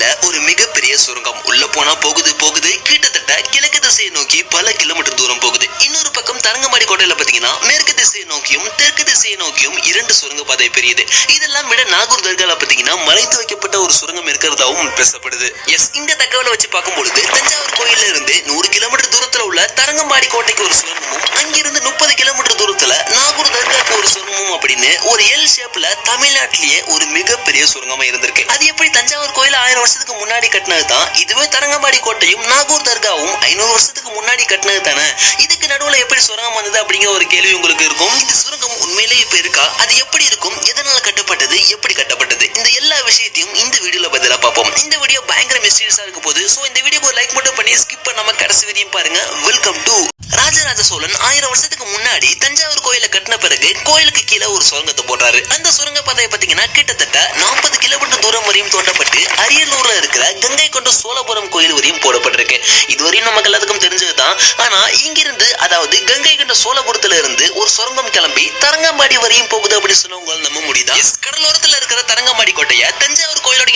கோட்டையில ஒரு மிகப்பெரிய சுரங்கம் உள்ள போனா போகுது போகுது. கிட்டத்தட்ட கிழக்கு திசையை நோக்கி பல கிலோமீட்டர் தூரம் போகுது. இன்னொரு பக்கம் தரங்கம்பாடி கோட்டையில பாத்தீங்கன்னா மேற்கு திசையை நோக்கியும் தெற்கு திசையை நோக்கியும் இரண்டு சுரங்க பாதை பெரியது. இதெல்லாம் விட நாகூர் தர்கால பாத்தீங்கன்னா மலைத்து வைக்கப்பட்ட ஒரு சுரங்கம் இருக்கிறதாவும் பேசப்படுது. எஸ் இந்த தகவலை வச்சு பார்க்கும் பொழுது தஞ்சாவூர் கோயில்ல இருந்து நூறு கிலோமீட்டர் தூரத்துல உள்ள தரங்கம்பாடி கோட்டைக்கு ஒரு சுரங்கமும் அங்கிருந்து முப்பது கிலோமீட்டர் தூரத்துல நாகூர் தர்கா ஒரு சுரங்கமும் அப்படின்னு ஒரு எல் ஷேப்ல தமிழ்நாட்டிலேயே ஒரு மிகப்பெரிய சுரங்கமா இருந்திருக்கு. அது எப்படி தஞ்சாவூர் கோயில் ஆயிரம் வருஷத்துக்கு முன்னாடி கட்டினது தான் இதுவே தரங்கம்பாடி கோட்டையும் நாகூர் தர்காவும் ஐநூறு வருஷத்துக்கு முன்னாடி கட்டினது தானே? இதுக்கு நடுவுல எப்படி சுரங்கம் வந்தது அப்படிங்கிற ஒரு கேள்வி உங்களுக்கு இருக்கும். இந்த சுரங்கம் உண்மையிலேயே இப்ப இருக்கா? அது எப்படி இருக்கும்? எதனால கட்டப்பட்டது? எப்படி கட்டப்பட்டது? இந்த எல்லா விஷயத்தையும் இந்த வீடியோல பதிலா பார்ப்போம். இந்த வீடியோ பயங்கர மிஸ்டீரியஸா இருக்க போது சோ இந்த வீடியோக்கு ஒரு லைக் மட்டும் பண்ணி ஸ்கிப் பண்ணாம கடைசி வரையும் பாருங்க. வெல்கம் டு ராஜராஜ சோழன் ஆயிரம் வருஷத்துக்கு முன்னாடி தஞ்சாவூர் கோயிலை கட்டின பிறகு கோயிலுக்கு கீழே ஒரு சுரங்கத்தை போடுறாரு அந்த சுரங்க பாதையை பாத்தீங்கன்னா கிட்டத்தட்ட நாற்பது கிலோமீட்டர் தூரம் வரையும் தோண்டப்பட்டு அரியலூர்ல இருக்கிற கங்கை கொண்ட சோழபுரம் கோயில் வரையும் போடப்பட்டிருக்கு. இதுவரையும் நமக்கு எல்லாத்துக்கும் தெரிஞ்சதுதான். ஆனா இங்கிருந்து அதாவது கங்கை கொண்ட சோழபுரத்துல இருந்து ஒரு சுரங்கம் கிளம்பி தரங்கம்பாடி வரையும் போகுது அப்படின்னு சொன்னா உங்களால நம்ப முடியுதா? கடலோரத்துல இருக்கிற தரங்கம்பாடி கோட்டையை தஞ்சாவூர்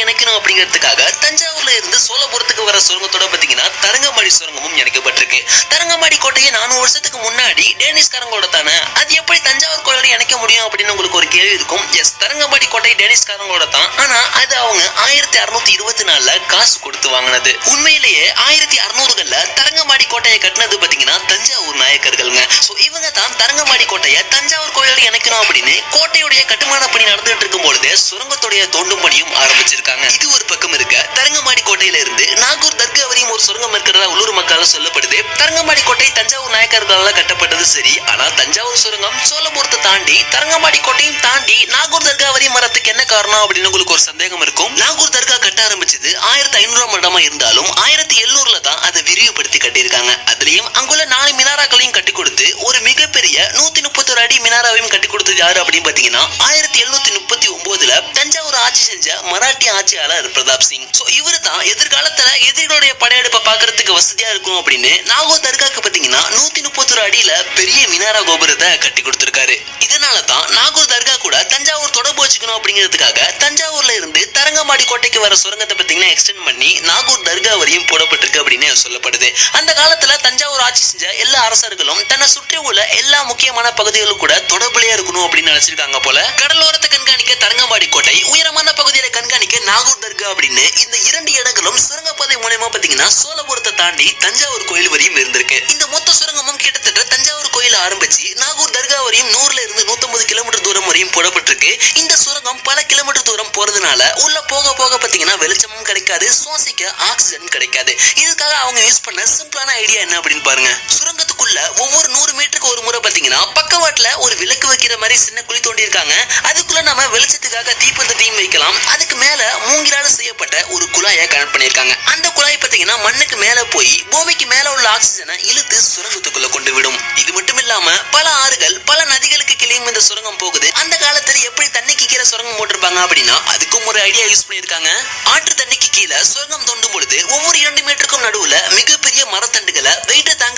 இணைக்கணும் அப்படிங்கிறதுக்காக தஞ்சாவூர்ல இருந்து சோழபுரத்துக்கு வர சுரங்கத்தோட பாத்தீங்கன்னா தரங்கம்பாடி சுரங்கமும் இணைக்கப்பட்டிருக்கு. தரங்கம்பாடி கோட்டையை நானூறு வருஷத்துக்கு முன்னாடி டேனிஷ்காரங்களோட தானே? அது எப்படி தஞ்சாவூர் கோயிலோட இணைக்க முடியும் அப்படின்னு உங்களுக்கு ஒரு கேள்வி இருக்கும். எஸ் தரங்கம்பாடி கோட்டை டேனிஷ்காரங்களோட தான். ஆனா அது அவங்க ஆயிரத்தி அறுநூத்தி இருபத்தி நாலுல காசு கொடுத்து வாங்கினது. உண்மையிலேயே ஆயிரத்தி அறுநூறுகள்ல தரங்க தரங்கம்பாடி கோட்டையை கட்டினது பாத்தீங்கன்னா தஞ்சாவூர் நாயக்கர்களுங்க. சோ இவங்க தான் தரங்கம்பாடி கோட்டையை தஞ்சாவூர் கோயிலோட இணைக்கணும் அப்படின்னு கோட்டையுடைய கட்டுமான பணி நடந்துட்டு இருக்கும் பொழுது சுரங்கத்துடைய தோண்டும் பணியும் ஆரம்பிச்சிருக்காங்க. இது ஒரு பக்கம் இருக்க தரங்கம்பாடி கோட்டையில இருந்து நாகூர் தர்கா வரையும் ஒரு சுரங்கம் இருக்கிறதா உள்ளூர் மக்களால் சொல்லப்படுது. தரங்கம்பாடி கோட்டை தஞ்சாவூர் நாயக்கர்களால் கட்டப்பட்டது சரி. ஆனா தஞ்சாவூர் சுரங்கம் சோழபுரத்தை தாண்டி தரங்கம்பாடி கோட்டையும் தாண்டி நாகூர் தர்கா வரையும் மரத்துக்கு என்ன காரணம் அப்படின்னு உங்களுக்கு ஒரு சந்தேகம் இருக்கும். நாகூர் தர்கா கட்ட ஆரம்பிச்சது ஆயிரத்தி ஐநூறாம் வருடமா இருந்தாலும் ஆயிரத்தி எழுநூறுல தான் அதை விரிவுபடுத்தி பண்ணியிருக்காங்க. அதுலயும் அங்குள்ள நாலு மினாராக்களையும் கட்டி கொடுத்து ஒரு மிகப்பெரிய நூத்தி முப்பத்தொரு அடி மினாராவையும் கட்டி கொடுத்தது யாரு அப்படின்னு பாத்தீங்கன்னா ஆயிரத்தி எழுநூத்தி முப்பத்தி ஒன்பதுல தஞ்சாவூர் ஆட்சி செஞ்ச மராட்டிய ஆட்சியாளர் பிரதாப் சிங். சோ இவரு தான் எதிர்காலத்துல எதிரிகளுடைய படையெடுப்பை பாக்குறதுக்கு வசதியா இருக்கும் அப்படின்னு நாகூர் தர்காக்கு பாத்தீங்கன்னா நூத்தி முப்பத்தொரு அடியில பெரிய மினாரா கோபுரத்தை கட்டி கொடுத்திருக்காரு. இதனாலதான் நாகூர் தர்கா கூட தஞ்சாவூர் தொடர்பு வச்சுக்கணும் அப்படிங்கிறதுக்காக தஞ்சாவூர்ல இருந்து கோட்டைக்கு வர சுரங்கத்தை பார்த்தீங்கன்னா எக்ஸ்டெண்ட் பண்ணி நாகூர் தர்கா வரையும் போடப்பட்டிருக்கு அப்படின்னு சொல்லப்படுது. அந்த காலத்துல தஞ்சாவூர் ஆட்சி செஞ்ச எல்லா அரசர்களும் தன்னை சுற்றி உள்ள எல்லா முக்கியமான பகுதிகளும் கூட தொடர்புலையா இருக்கணும் அப்படின்னு நினைச்சிருக்காங்க போல. கடலோரத்தை கண்காணிக்க தரங்கம்பாடி கோட்டை உயரமான பகுதியில கண்காணிக்க நாகூர் தர்கா அப்படின்னு இந்த இரண்டு இடங்களும் சுரங்கப்பாதை மூலயமா பாத்தீங்கன்னா சோழபுரத்தை தாண்டி தஞ்சாவூர் கோயில் வரையும் இருந்திருக்கு. இந்த மொத்த சுரங்கமும் கிட்டத்தட்ட தஞ்சாவூர் கோயில் ஆரம்பிச்சு நாகூர் தர்கா வரையும் நூறுல இருந்து நூத்தம்பது கிலோமீட்டர் தூரம் வரையும் போடப்பட்டிருக்கு. இந்த சுரங்கம் பல கிலோமீட்டர் தூரம் போறதுனால உள்ள போக போக பாத்தீங்கன்னா வெளிச்சமும் கிடைக்காது சுவாசிக்க ஆக்சிஜன் கிடைக்காது. இதுக்காக அவங்க யூஸ் பண்ண சிம்பிளான ஐடியா என்ன அப்படின்னு பாருங்க. சுரங்கத்துக்குள்ள ஒவ்வொரு நூறு மீட்டருக்கு ஒரு முறை பாத்தீங்கன்னா பக்கவாட்டுல ஒரு விளக்கு வைக்கிற மாதிரி சின்ன குழி தோண்டி இருக்காங்க அதுக்குள்ள நம்ம வெளிச்சத்துக்காக தீப்பந்தத்தையும் வைக்கலாம். அதுக்கு மேல மூங்கிலால செய்யப்பட்ட ஒரு குழாயை கனெக்ட் பண்ணிருக்காங்க அந்த குழாய் பாத்தீங்கன்னா மண்ணுக்கு மேல போய் பூமிக்கு மேல உள்ள ஆக்சிஜனை இழுத்து சுரங்கத்துக்குள்ள கொண்டு விடும். இது மட்டும் இல்லாம பல ஆறுகள் பல நதிகளுக்கு கிளியும் இந்த சுரங்கம் போகுது. அந்த காலத்துல எப்படி தண்ணிக்கு கீழே சுரங்கம் போட்டிருப்பாங்க அப்படின்னா அதுக்கும் ஒரு ஐடியா யூஸ் பண்ணிருக்காங்க ஆற்று தண்ணிக்கு கீழே சுரங்கம் தோண்டும் பொழுது ஒவ்வொரு இரண்டு மீட்டருக்கும் நடுவுல மிகப்பெரிய மரத்தண்டுகளை வெயிட்டை தாங்க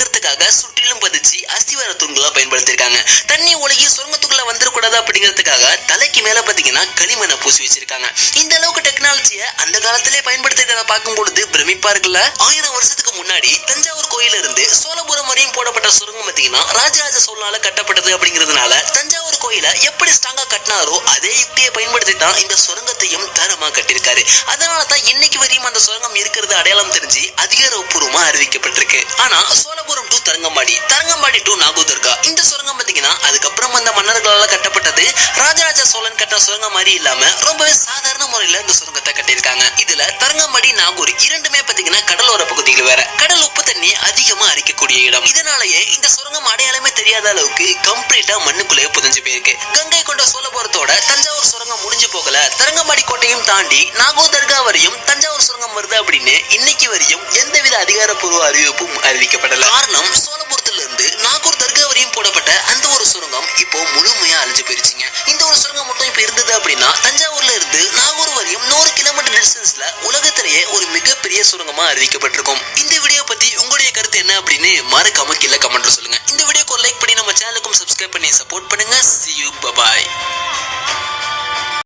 அப்படிங்கிறதுக்காக தலைக்கு மேல பாத்தீங்கன்னா களிமண்ணை பூசி வச்சிருக்காங்க. இந்த அளவுக்கு டெக்னாலஜியை அந்த காலத்திலே பயன்படுத்திருக்கிறத பார்க்கும் பொழுது பிரமிப்பா இருக்குல்ல? ஆயிரம் வருஷத்துக்கு முன்னாடி தஞ்சாவூர் கோயில இருந்து சோழபுரம் வரையும் போடப்பட்ட சுரங்கம் பாத்தீங்கன்னா ராஜராஜ சோழனால கட்டப்பட்டது அப்படிங்கிறதுனால தஞ்சாவூர் கோயிலை எப்படி ஸ்ட்ராங்கா கட்டினாரோ அதே யுக்தியை பயன்படுத்தி தான் இந்த சுரங்கத்தையும் தரமா கட்டியிருக்காரு. அதனால தான் இன்னைக்கு வரையும் அந்த சுரங்கம் இருக்கிறது அடையாளம் தெரிஞ்சு அதிகாரப்பூர்வமா அறிவிக்கப்பட்டிருக்கு. ஆனா சோழபுரம் டு தரங்கம்பாடி தரங்கம்பாடி டு நாகூதர்கா இந்த சுரங்கம் பாத்தீங்கன்னா அதுக்கப்புறம் அந்த மன்னர்களால கட்டப்பட்டது ராஜராஜ சோழன் கட்ட சுரங்கம் மாதிரி இல்லாம ரொம்பவே சாதாரண முறையில இந்த சுரங்கத்தை கட்டியிருக்காங்க. இதுல தரங்கம்பாடி நாகூர் இரண்டுமே பாத்தீங்கன்னா கடலோர பகுதியில் வேற. கடல் உப்பு தண்ணி அதிகமா அரிக்கக்கூடிய இடம். இதனாலேயே இந்த சுரங்கம் அடையாளமே தெரியாத அளவுக்கு கம்ப்ளீட்டா மண்ணுக்குள்ளேயே புதஞ்சு போயிருக்கு கங்கை கொண்ட சோழபுரத்தோட தஞ்சாவூர் சுரங்கம் முடிஞ்சு போகல. தரங்கம்பாடி கோட்டையும் தாண்டி நாகூர் தர்கா வரையும் தஞ்சாவூர் சுரங்கம் வருது அப்படின்னு இன்னைக்கு வரையும் எந்தவித அதிகாரப்பூர்வ அறிவிப்பும் அறிவிக்கப்படல. காரணம் சோழபுரத்துல இருந்து நாகூர் தர்கா வரையும் போடப்பட்ட அந்த ஒரு சுரங்கம் இப்போ முழுமையா அழிஞ்சு போயிருச்சுங்க. இந்த ஒரு சுரங்கம் மட்டும் இப்ப இருந்தது அப்படின்னா தஞ்சாவூர்ல இருந்து நாகூர் வரையும் நூறு கிலோமீட்டர் டிஸ்டன்ஸ்ல உலகத்திலேயே ஒரு மிகப்பெரிய சுரங்கமா அறிவிக்கப்பட்டிருக்கும். இந்த வீடியோ பத்தி உங்களுடைய கருத்து என்ன அப்படின்னு மறக்காம கீழே கமெண்ட்ல சொல்லுங்க. சப்போர்ட் பண்ணுங்க. C you